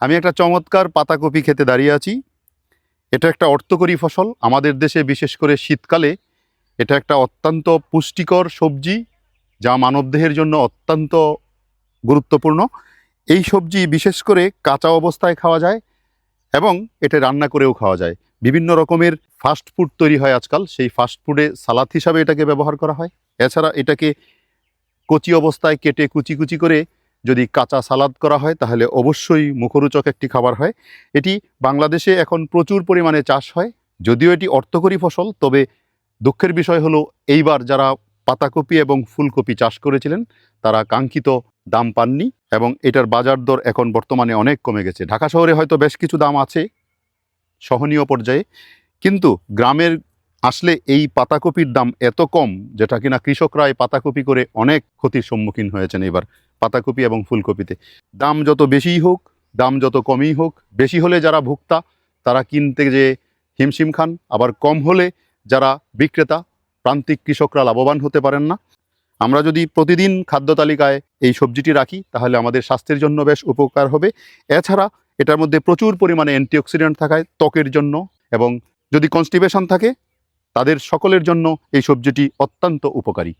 আমি একটা চমৎকার পাতাকপি খেতে দাঁড়িয়ে আছি। এটা একটা অর্থকরী ফসল। আমাদের দেশে বিশেষ করে শীতকালে এটা একটা অত্যন্ত পুষ্টিকর সবজি, যা মানবদেহের জন্য অত্যন্ত গুরুত্বপূর্ণ। এই সবজি বিশেষ করে কাঁচা অবস্থায় খাওয়া যায় এবং এটা রান্না করেও খাওয়া যায়। বিভিন্ন রকমের ফাস্ট ফুড তৈরি হয় আজকাল। সেই ফাস্ট ফুডে সালাদ হিসাবে এটাকে ব্যবহার করা হয়। এছাড়া এটাকে কচি অবস্থায় কেটে কুচি কুচি করে যদি কাঁচা সালাদ করা হয়, তাহলে অবশ্যই মুখরোচক একটি খাবার হয়। এটি বাংলাদেশে এখন প্রচুর পরিমাণে চাষ হয়। যদিও এটি অর্থকরী ফসল, তবে দুঃখের বিষয় হলো, এইবার যারা পাতাকপি এবং ফুলকপি চাষ করেছিলেন, তারা কাঙ্ক্ষিত দাম পাননি এবং এটার বাজার দর এখন বর্তমানে অনেক কমে গেছে। ঢাকা শহরে হয়তো বেশ কিছু দাম আছে, সহনীয় পর্যায়ে। কিন্তু গ্রামের আসলে এই পাতাকপির দাম এত কম, যেটা কিনা কৃষকরা এই পাতাকপি করে অনেক ক্ষতির সম্মুখীন হয়েছেন এবার, পাতাকপি এবং ফুলকপিতে। দাম যত বেশিই হোক, দাম যত কমই হোক, বেশি হলে যারা ভোক্তা, তারা কিনতে যে হিমশিম খান, আবার কম হলে যারা বিক্রেতা, প্রান্তিক কৃষকরা লাভবান হতে পারেন না। আমরা যদি প্রতিদিন খাদ্য তালিকায় এই সবজিটি রাখি, তাহলে আমাদের স্বাস্থ্যের জন্য বেশ উপকার হবে। এছাড়া এটার মধ্যে প্রচুর পরিমাণে অ্যান্টিঅক্সিডেন্ট থাকায় ত্বকের জন্য এবং যদি কনস্টিপেশন থাকে তাদের সকলের জন্য এই সবজিটি অত্যন্ত উপকারী।